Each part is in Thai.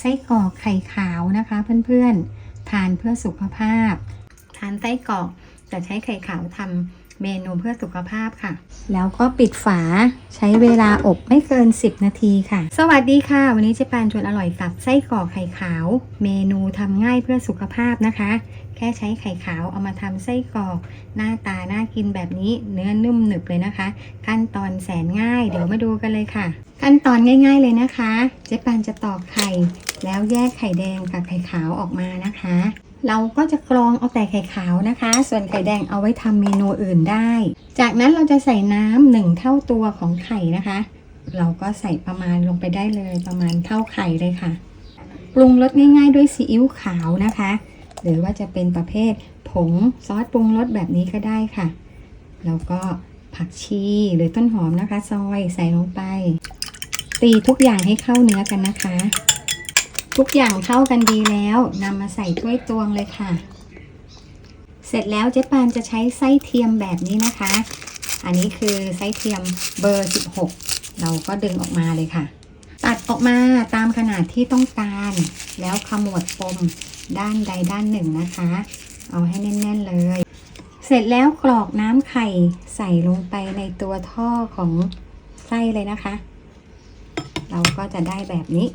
ไส้กรอกไข่ขาวนะคะเพื่อนๆ ทานเพื่อสุขภาพ ทานไส้กรอกแต่ใช้ไข่ขาวทำเมนูเพื่อสุขภาพค่ะ แล้วก็ปิดฝาใช้เวลาอบไม่เกิน 10 นาทีค่ะ สวัสดีค่ะ วันนี้เจะปานชวนอร่อยกับไส้กรอกไข่ขาว เมนูทำง่ายเพื่อสุขภาพนะคะ แค่ใช้ไข่ขาวเอามาทำไส้กรอก หน้าตาน่ากินแบบนี้เนื้อนุ่มหนึบเลยนะคะ ขั้นตอนแสนง่ายเดี๋ยวมาดูกันเลยค่ะ ขั้นตอนง่าย ๆเลยนะคะ เจ๊ปานจะตอกไข่ แล้วแยกไข่แดงกับไข่ขาวออกมานะคะ เราก็จะกรองเอาแต่ไข่ขาวนะคะ ส่วนไข่แดงเอาไว้ทำเมนูอื่นได้ จากนั้นเราจะใส่น้ำหนึ่งเท่าตัวของไข่นะคะ เราก็ใส่ประมาณลงไปได้เลยประมาณเท่าไข่เลยค่ะ ปรุงรสง่าย ๆ ด้วยซีอิ๊วขาวนะคะ หรือว่าจะเป็นประเภทผงซอสปรุงรสแบบนี้ก็ได้ค่ะ แล้วก็ผักชีหรือต้นหอมนะคะ ซอยใส่ลงไป ตีทุกอย่างให้เข้าเนื้อกันนะคะ ทุกอย่างเข้ากันดีแล้วนำมาใส่ถ้วยตวงเลยค่ะ เสร็จแล้วเจ๊ปานจะใช้ไส้เทียมแบบนี้นะคะ อันนี้คือไส้เทียมเบอร์ 16 เราก็ดึงออกมาเลยค่ะ ตัดออกมาตามขนาดที่ต้องการ แล้วขมวดปมด้านใดด้านหนึ่งนะคะ เอาให้แน่น ๆ เลย เสร็จแล้วกรอกน้ำไข่ใส่ลงไปในตัวท่อของไส้เลยนะคะ เราก็จะได้แบบนี้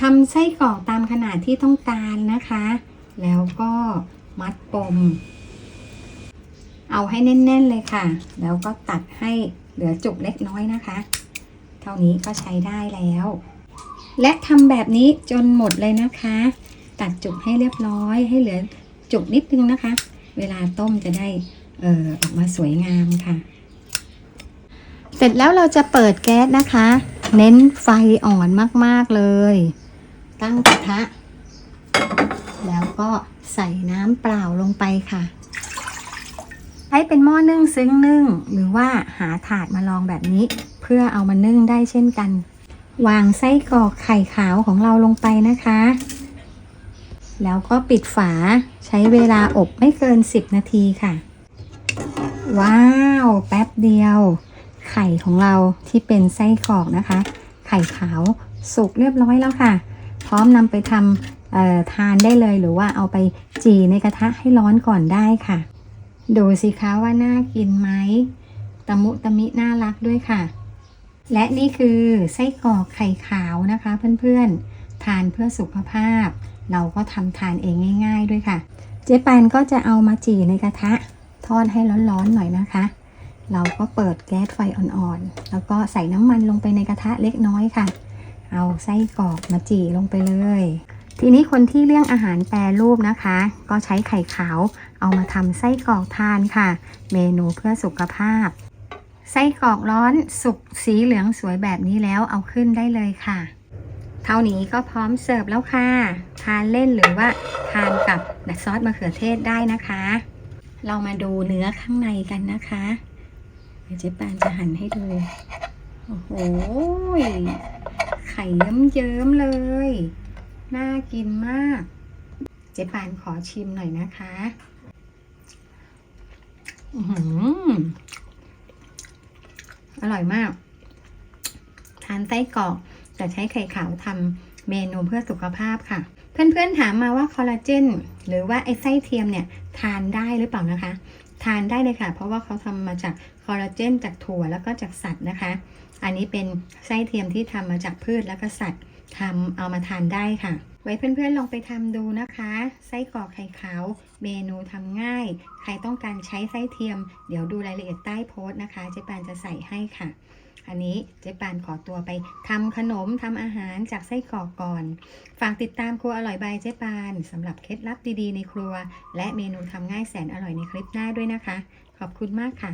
ทำไส้กรอกตามขนาดที่ต้องการนะคะ แล้วก็มัดปม เอาให้แน่น ๆเลยค่ะ แล้วก็ตัดให้เหลือจุกเล็กน้อยนะคะ เท่านี้ก็ใช้ได้แล้ว และทำแบบนี้จนหมดเลยนะคะ ตัดจุกให้เรียบร้อยให้เหลือจุกนิดนึงนะคะ เวลาต้มจะได้ออออกมาสวยงามค่ะ เสร็จแล้วเราจะเปิดแก๊สนะคะ เน้นไฟอ่อนมาก ๆ เลย ตั้งกระทะ แล้วก็ใส่น้ำเปล่าลงไปค่ะ ใช้เป็นหม้อนึ่งซึ้งนึ่ง หรือว่าหาถาดมาลองแบบนี้ เพื่อเอามานึ่งได้เช่นกัน วางไส้กรอกไข่ขาวของเราลงไปนะคะ แล้วก็ปิดฝาใช้เวลาอบไม่เกิน 10 นาทีค่ะ ว้าว แป๊บเดียว ไข่ของเราที่เป็นไส้กรอกนะคะ ไข่ขาวสุกเรียบร้อยแล้วค่ะ พร้อมนำไปทำเอ่อทานได้เลย หรือว่าเอาไปจีในกระทะให้ร้อนก่อนได้ค่ะ ดูสิคะว่าน่ากินไหมตะมุตะมิน่ารักด้วยค่ะ และนี่คือไส้กรอกไข่ขาวนะคะเพื่อนๆ ทานเพื่อสุขภาพ เราก็ทำทานเองง่าย ๆ ด้วยค่ะ เจ๊ปานก็จะเอามาจีในกระทะทอดให้ร้อนๆหน่อยนะคะ เราก็เปิดแก๊สไฟอ่อนๆ แล้วก็ใส่น้ำมันลงไปในกระทะเล็กน้อยค่ะ เอาไส้กรอกมาจีลงไปเลย ทีนี้คนที่เลี่ยงอาหารแปรรูปนะคะ ก็ใช้ไข่ขาวเอามาทำไส้กรอกทานค่ะ เมนูเพื่อสุขภาพ ไส้กรอกร้อนสุกสีเหลืองสวยแบบนี้แล้วเอาขึ้นได้เลยค่ะ เท่านี้ก็พร้อมเสิร์ฟแล้วค่ะ ทานเล่นหรือว่าทานกับซอสมะเขือเทศได้นะคะ เรามาดูเนื้อข้างในกันนะคะเดี๋ยวเจ๊ปานจะหั่นให้ดู โอ้โห ข่เยิ้มๆเลย น่ากินมาก เจ๊ปานขอชิมหน่อยนะคะอือร่อยมาก ทานไส้กรอกแต่ใช้ไข่ขาวทำเมนูเพื่อสุขภาพค่ะ เพื่อนๆถามมาว่าคอลลาเจนหรือว่าไอ้ไส้เทียมเนี่ย ทานได้หรือเปล่านะคะ ทานได้เลยค่ะ เพราะว่าเขาทำมาจากคอลลาเจนจากถั่วแล้วก็จากสัตว์นะคะ อันนี้เป็นไส้เทียมที่ทำมาจากพืชแล้วก็สัตว์ ทำเอามาทานได้ค่ะ ไว้เพื่อนๆลองไปทำดูนะคะไส้กรอกไข่ขาวเมนูทำง่าย ใครต้องการใช้ไส้เทียม เดี๋ยวดูรายละเอียดใต้โพสต์นะคะเจ๊ปานจะใส่ให้ค่ะ อันนี้เจ๊ปานขอตัวไปทำขนมทำอาหารจากไส้กรอกก่อน ฝากติดตามครัวอร่อยบายเจ๊ปานสำหรับเคล็ดลับดีๆในครัว และเมนูทำง่ายแสนอร่อยในคลิปหน้าด้วยนะคะ ขอบคุณมากค่ะ